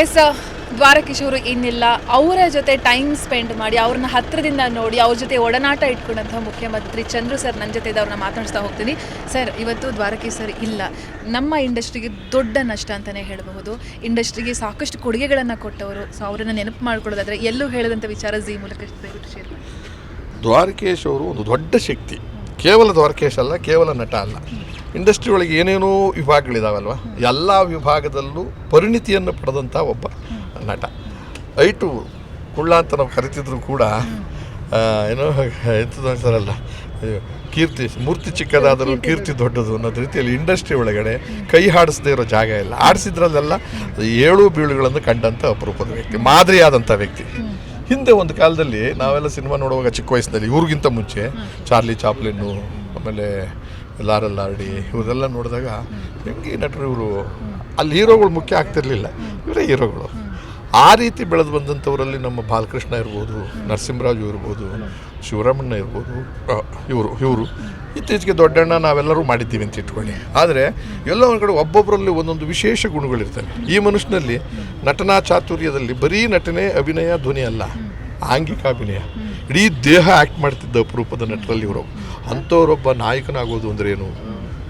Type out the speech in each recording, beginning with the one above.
S ದ್ವಾರಕಿಶೋರು ಇನ್ನಿಲ್ಲ ಅವರ ಜೊತೆ ಟೈಮ್ ಸ್ಪೆಂಡ್ ಮಾಡಿ ಅವ್ರನ್ನ ಹತ್ತಿರದಿಂದ ನೋಡಿ ಅವ್ರ ಜೊತೆ ಒಡನಾಟ ಇಟ್ಕೊಂಡಂತಹ ಮುಖ್ಯಮಂತ್ರಿ ಚಂದ್ರು ಸರ್ ನನ್ನ ಜೊತೆ ಅವ್ರನ್ನ ಮಾತಾಡಿಸ್ತಾ ಹೋಗ್ತೀನಿ. ಸರ್ ಇವತ್ತು ದ್ವಾರಕಿ ಸರ್ ಇಲ್ಲ. ನಮ್ಮ ಇಂಡಸ್ಟ್ರಿಗೆ ದೊಡ್ಡ ನಷ್ಟ ಅಂತಲೇ ಹೇಳಬಹುದು. ಇಂಡಸ್ಟ್ರಿಗೆ ಸಾಕಷ್ಟು ಕೊಡುಗೆಗಳನ್ನು ಕೊಟ್ಟವರು. ಸೊ ಅವರನ್ನು ನೆನಪು ಮಾಡಿಕೊಳ್ಳೋದಾದರೆ ಎಲ್ಲೂ ಹೇಳಿದಂಥ ವಿಚಾರ ಜಿ ಮೂಲಕ ದಯವಿಟ್ಟು ಶೇರ್ ಮಾಡಿ. ದ್ವಾರಕೇಶ್ ಅವರು ಒಂದು ದೊಡ್ಡ ಶಕ್ತಿ. ಕೇವಲ ದ್ವಾರಕೇಶ್ ಅಲ್ಲ, ಕೇವಲ ನಟ ಅಲ್ಲ. ಇಂಡಸ್ಟ್ರಿ ಒಳಗೆ ಏನೇನೋ ವಿಭಾಗಗಳಿದಾವಲ್ವ? ಎಲ್ಲ ವಿಭಾಗದಲ್ಲೂ ಪರಿಣಿತಿಯನ್ನು ಪಡೆದಂಥ ಒಬ್ಬ ನಟ. ಐಟು ಕುಳ್ಳ ಅಂತ ನಾವು ಕರಿತಿದ್ರು ಕೂಡ ಏನೋ ಎಂಥದ್ದು ಅಂತಾರಲ್ಲ ಕೀರ್ತಿ ಮೂರ್ತಿ ಚಿಕ್ಕದಾದರೂ ಕೀರ್ತಿ ದೊಡ್ಡದು. ಅನ್ನೋದು ರೀತಿಯಲ್ಲಿ ಇಂಡಸ್ಟ್ರಿ ಒಳಗಡೆ ಕೈ ಹಾಡಿಸದೇ ಇರೋ ಜಾಗ ಇಲ್ಲ. ಆಡಿಸಿದ್ರಲ್ಲೆಲ್ಲ ಏಳು ಬೀಳುಗಳನ್ನು ಕಂಡಂಥ ಅಪರೂಪದ ವ್ಯಕ್ತಿ ಮಾದರಿಯಾದಂಥ ವ್ಯಕ್ತಿ. ಹಿಂದೆ ಒಂದು ಕಾಲದಲ್ಲಿ ನಾವೆಲ್ಲ ಸಿನಿಮಾ ನೋಡುವಾಗ ಚಿಕ್ಕ ವಯಸ್ಸಿನಲ್ಲಿ ಇವ್ರಿಗಿಂತ ಮುಂಚೆ ಚಾರ್ಲಿ ಚಾಪ್ಲಿನ್ನು ಆಮೇಲೆ ಲಾರಲ್ ಲಾರ್ಡಿ ಇವರೆಲ್ಲ ನೋಡಿದಾಗ ಹೆಂಗೆ ನಟರು ಇವರು? ಅಲ್ಲಿ ಹೀರೋಗಳು ಮುಖ್ಯ ಆಗ್ತಿರ್ಲಿಲ್ಲ. ಇವರೇ ಹೀರೋಗಳು. ಆ ರೀತಿ ಬೆಳೆದು ಬಂದಂಥವರಲ್ಲಿ ನಮ್ಮ ಬಾಲಕೃಷ್ಣ ಇರ್ಬೋದು, ನರಸಿಂಹರಾಜು ಇರ್ಬೋದು, ಶಿವರಾಮಣ್ಣ ಇರ್ಬೋದು ಇವರು ಇವರು. ಇತ್ತೀಚೆಗೆ ದೊಡ್ಡಣ್ಣ ನಾವೆಲ್ಲರೂ ಮಾಡಿದ್ದೀವಿ ಅಂತ ಇಟ್ಕೊಳ್ಳಿ. ಆದರೆ ಎಲ್ಲ ಒಂದು ಕಡೆ ಒಬ್ಬೊಬ್ಬರಲ್ಲಿ ಒಂದೊಂದು ವಿಶೇಷ ಗುಣಗಳಿರ್ತವೆ. ಈ ಮನುಷ್ಯನಲ್ಲಿ ನಟನಾ ಚಾತುರ್ಯದಲ್ಲಿ ಬರೀ ನಟನೆ, ಅಭಿನಯ, ಧ್ವನಿ ಅಲ್ಲ. ಆಂಗಿಕ ಅಭಿನಯ. ಇಡೀ ದೇಹ ಆ್ಯಕ್ಟ್ ಮಾಡ್ತಿದ್ದ ಅಪರೂಪದ ನಟರಲ್ಲಿ ಇವರು. ಅಂಥವ್ರೊಬ್ಬ ನಾಯಕನಾಗೋದು ಅಂದ್ರೇನು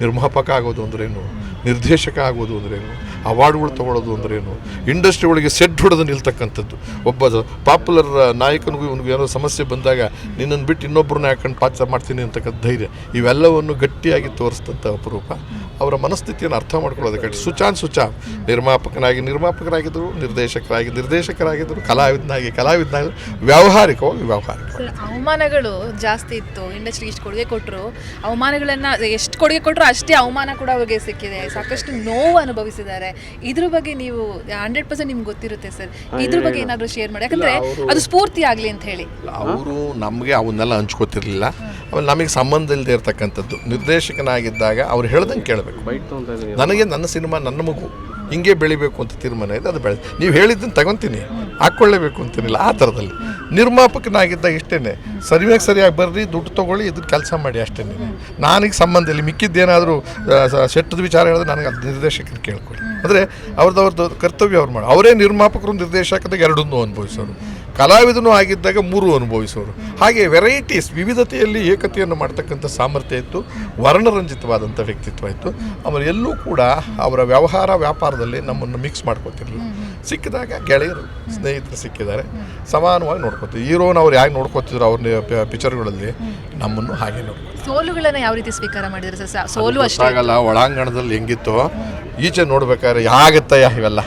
ನಿರ್ಮಾಪಕ ಆಗೋದು ಅಂದ್ರೇನು ನಿರ್ದೇಶಕ ಆಗೋದು ಅಂದ್ರೇನು ಅವಾರ್ಡ್ಗಳು ತೊಗೊಳೋದು ಅಂದ್ರೇನು ಇಂಡಸ್ಟ್ರಿ ಒಳಗೆ ಸೆಡ್ ಹೊಡೆದು ನಿಲ್ತಕ್ಕಂಥದ್ದು. ಒಬ್ಬ ಪಾಪ್ಯುಲರ್ ನಾಯಕನಿಗೂ ಇವನಿಗೆ ಏನೋ ಸಮಸ್ಯೆ ಬಂದಾಗ ನಿನ್ನನ್ನು ಬಿಟ್ಟು ಇನ್ನೊಬ್ಬರನ್ನ ಹಾಕೊಂಡು ಪಾತ್ರ ಮಾಡ್ತೀನಿ ಅಂತಕ್ಕಂಥ ಧೈರ್ಯ. ಇವೆಲ್ಲವನ್ನು ಗಟ್ಟಿಯಾಗಿ ತೋರಿಸಿದಂಥ ಅಪರೂಪ. ಅವರ ಮನಸ್ಥಿತಿಯನ್ನು ಅರ್ಥ ಮಾಡ್ಕೊಳ್ಳೋದಕ್ಕೆ ಸುಚಾನ್ ಸುಚಾ ನಿರ್ಮಾಪಕನಾಗಿ ನಿರ್ಮಾಪಕರಾಗಿದ್ದರು, ನಿರ್ದೇಶಕರಾಗಿ, ನಿರ್ದೇಶಕರಾಗಿದ್ದರು, ಕಲಾವಿದನಾಗಿ ಕಲಾವಿದನಾಗಿ, ವ್ಯಾವಹಾರಿಕವಾಗಿ ವ್ಯವಹಾರಿಕ ಅವಮಾನಗಳು ಜಾಸ್ತಿ ಇತ್ತು. ಇಂಡಸ್ಟ್ರಿಗೆ ಇಷ್ಟು ಕೊಡುಗೆ ಕೊಟ್ಟರು ಅವಮಾನಗಳನ್ನು, ಎಷ್ಟು ಕೊಡುಗೆ ಕೊಟ್ಟರು ಅಷ್ಟೇ ಅವಮಾನ ಕೂಡ ಅವ್ರಿಗೆ ಸಿಕ್ಕಿದೆ. ಸಾಕಷ್ಟು ನೋವು ಅನುಭವಿಸಿದ್ದಾರೆ. ಇದ್ರ ಬಗ್ಗೆ ನೀವು ಹಂಡ್ರೆಡ್ ಪರ್ಸೆಂಟ್ ನಿಮ್ಗೆ ಗೊತ್ತಿರುತ್ತೆ ಸರ್. ಇದ್ರ ಬಗ್ಗೆ ಏನಾದರೂ ಶೇರ್ ಮಾಡಿ. ಯಾಕಂದ್ರೆ ಅದು ಸ್ಫೂರ್ತಿ ಆಗಲಿ ಅಂತ ಹೇಳಿ. ಅವರು ನಮಗೆ ಅವನ್ನೆಲ್ಲ ಹಂಚ್ಕೋತಿರ್ಲಿಲ್ಲ. ಆಮೇಲೆ ನಮಗೆ ಸಂಬಂಧ ಇಲ್ಲದೆ ಇರತಕ್ಕಂಥದ್ದು. ನಿರ್ದೇಶಕನಾಗಿದ್ದಾಗ ಅವ್ರು ಹೇಳ್ದಂಗೆ ಕೇಳಬೇಕು. ನನಗೆ ನನ್ನ ಸಿನಿಮಾ ನನ್ನ ಮಗು. ಹಿಂಗೆ ಬೆಳಿಬೇಕು ಅಂತ ತೀರ್ಮಾನ ಇದೆ, ಅದು ಬೆಳೆ ನೀವು ಹೇಳಿದ್ದನ್ನು ತಗೊತೀನಿ. ಹಾಕ್ಕೊಳ್ಳೇಬೇಕು ಅಂತೀನಿಲ್ಲ ಆ ಥರದಲ್ಲಿ. ನಿರ್ಮಾಪಕನಾಗಿದ್ದಾಗ ಇಷ್ಟೇ ಸರಿಯಾಗಿ ಸರಿಯಾಗಿ ಬರ್ರಿ, ದುಡ್ಡು ತೊಗೊಳ್ಳಿ ಇದ್ರ ಕೆಲಸ ಮಾಡಿ ಅಷ್ಟೇ ನನಗೆ ಸಂಬಂಧ ಇಲ್ಲಿ ಮಿಕ್ಕಿದ್ದೇನಾದರೂ ಸೆಟ್ಟದ ವಿಚಾರ ಹೇಳಿದ್ರೆ ನನಗೆ ಅದು ನಿರ್ದೇಶಕರು ಕೇಳ್ಕೊಳ್ಳಿ. ಅಂದರೆ ಅವ್ರದ್ದು ಅವ್ರದ್ದು ಕರ್ತವ್ಯ ಅವ್ರು ಮಾಡಿ. ಅವರೇ ನಿರ್ಮಾಪಕರು ನಿರ್ದೇಶಕದಾಗ ಎರಡನ್ನೂ ಅನುಭವಿಸೋರು. ಕಲಾವಿದನೂ ಆಗಿದ್ದಾಗ ಮೂರು ಅನುಭವಿಸೋರು ಹಾಗೆ ವೆರೈಟೀಸ್ ವಿವಿಧತೆಯಲ್ಲಿ ಏಕತೆಯನ್ನು ಮಾಡ್ತಕ್ಕಂಥ ಸಾಮರ್ಥ್ಯ ಇತ್ತು. ವರ್ಣರಂಜಿತವಾದಂಥ ವ್ಯಕ್ತಿತ್ವ ಇತ್ತು. ಆಮೇಲೆ ಎಲ್ಲೂ ಕೂಡ ಅವರ ವ್ಯವಹಾರ ವ್ಯಾಪಾರದಲ್ಲಿ ನಮ್ಮನ್ನು ಮಿಕ್ಸ್ ಮಾಡ್ಕೋತಿರಲಿಲ್ಲ. ಸಿಕ್ಕಿದಾಗ ಗೆಳೆಯರು ಸ್ನೇಹಿತರು ಸಿಕ್ಕಿದ್ದಾರೆ. ಸಮಾನವಾಗಿ ನೋಡ್ಕೋತೀವಿ ಹೀರೋನ ಅವ್ರು ಹೇಗೆ ನೋಡ್ಕೋತಿದ್ರು ಅವ್ರ ಪಿಕ್ಚರ್ಗಳಲ್ಲಿ ನಮ್ಮನ್ನು ಹಾಗೆ ನೋಡ್ಕೊ ಸೋಲುಗಳನ್ನು ಯಾವ ರೀತಿ ಸ್ವೀಕಾರ ಮಾಡಿದ್ರೆ ಸೋಲು ಅಷ್ಟಾಗಲ್ಲ ಒಳಾಂಗಣದಲ್ಲಿ ಹೆಂಗಿತ್ತು ಈಚೆ ನೋಡ್ಬೇಕಾದ್ರೆ ಆಗತ್ತಯ್ಯ ಇವೆಲ್ಲ?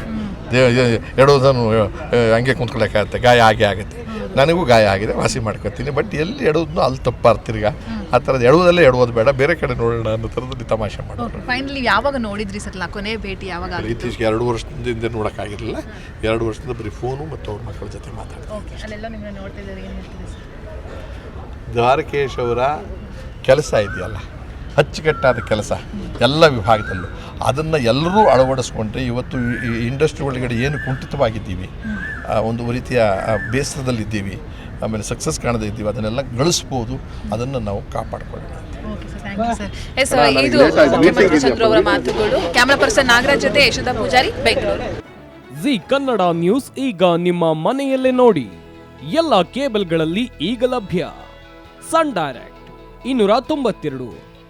ಆ, ಹಂಗೆ ಕುಂತ್ಕೊಳ್ಳೋಕ್ಕಾಗತ್ತೆ ಗಾಯ ಆಗೇ ಆಗುತ್ತೆ. ನನಗೂ ಗಾಯ ಆಗಿದೆ ವಾಸಿ ಮಾಡ್ಕೊತೀನಿ. ಬಟ್ ಎಲ್ಲಿ ಎಡೋದನ್ನು ಅಲ್ಲಿ ತಪ್ಪಾರ ತಿರ್ಗ. ಆ ಥರದ್ದು ಎಡೋದಲ್ಲೇ ಎಡೋದು ಬೇಡ. ಬೇರೆ ಕಡೆ ನೋಡೋಣ ಅನ್ನೋ ಥರದಲ್ಲಿ ತಮಾಷೆ ಮಾಡೋರು ಫೈನಲಿ ಯಾವಾಗ ನೋಡಿದ್ರಿ ಸರ್ ಕೊನೆ ಭೇಟಿ? ಯಾವಾಗ? ಇತ್ತೀಚೆಗೆ ಎರಡು ವರ್ಷದಿಂದ ಹಿಂದೆ ನೋಡೋಕ್ಕಾಗಿರಲಿಲ್ಲ. ಎರಡು ವರ್ಷದಿಂದ ಬರೀ ಫೋನು ಮತ್ತು ಅವ್ರ ಮಕ್ಕಳ ಜೊತೆ ಮಾತಾಡ್ತಾರೆ ದ್ವಾರಕೇಶ್ ಅವರ ಕೆಲಸ ಇದೆಯಲ್ಲ? ಅಚ್ಚುಕಟ್ಟಾದ ಕೆಲಸ ಎಲ್ಲ ವಿಭಾಗದಲ್ಲೂ. ಅದನ್ನು ಎಲ್ಲರೂ ಅಳವಡಿಸ್ಕೊಂಡ್ರೆ ಇವತ್ತು ಈ ಇಂಡಸ್ಟ್ರಿ ಒಳಗಡೆ ಏನು ಕುಂಠಿತವಾಗಿದ್ದೀವಿ ಆ, ಒಂದು ರೀತಿಯ ಆ, ಬೇಸರದಲ್ಲಿದ್ದೀವಿ ಆಮೇಲೆ ಸಕ್ಸಸ್ ಕಾಣದೇ ಇದ್ದೀವಿ ಅದನ್ನೆಲ್ಲ ಗಳಿಸ್ಬೋದು ಅದನ್ನು ನಾವು ಕಾಪಾಡಿಕೊಳ್ಳೋಣ okay sir thank you sir yes ಇದು ಮುಖ್ಯಮಂತ್ರಿ ಚಂದ್ರು ಅವರ ಮಾತುಗಳು. ಕ್ಯಾಮ್ರಾ ಪರ್ಸನ್ ನಾಗರಾಜ್ ಜೊತೆ ಯಶೋಧ ಪೂಜಾರಿ ಬೆಂಗಳೂರು ಜಿ ಕನ್ನಡ ನ್ಯೂಸ್ ಈಗ ನಿಮ್ಮ ಮನೆಯಲ್ಲೇ ನೋಡಿ. ಎಲ್ಲ ಕೇಬಲ್ಗಳಲ್ಲಿ ಈಗ ಲಭ್ಯ. ಸನ್ ಡೈರೆಕ್ಟ್ ಇನ್ನೂರ ತೊಂಬತ್ತೆರಡು.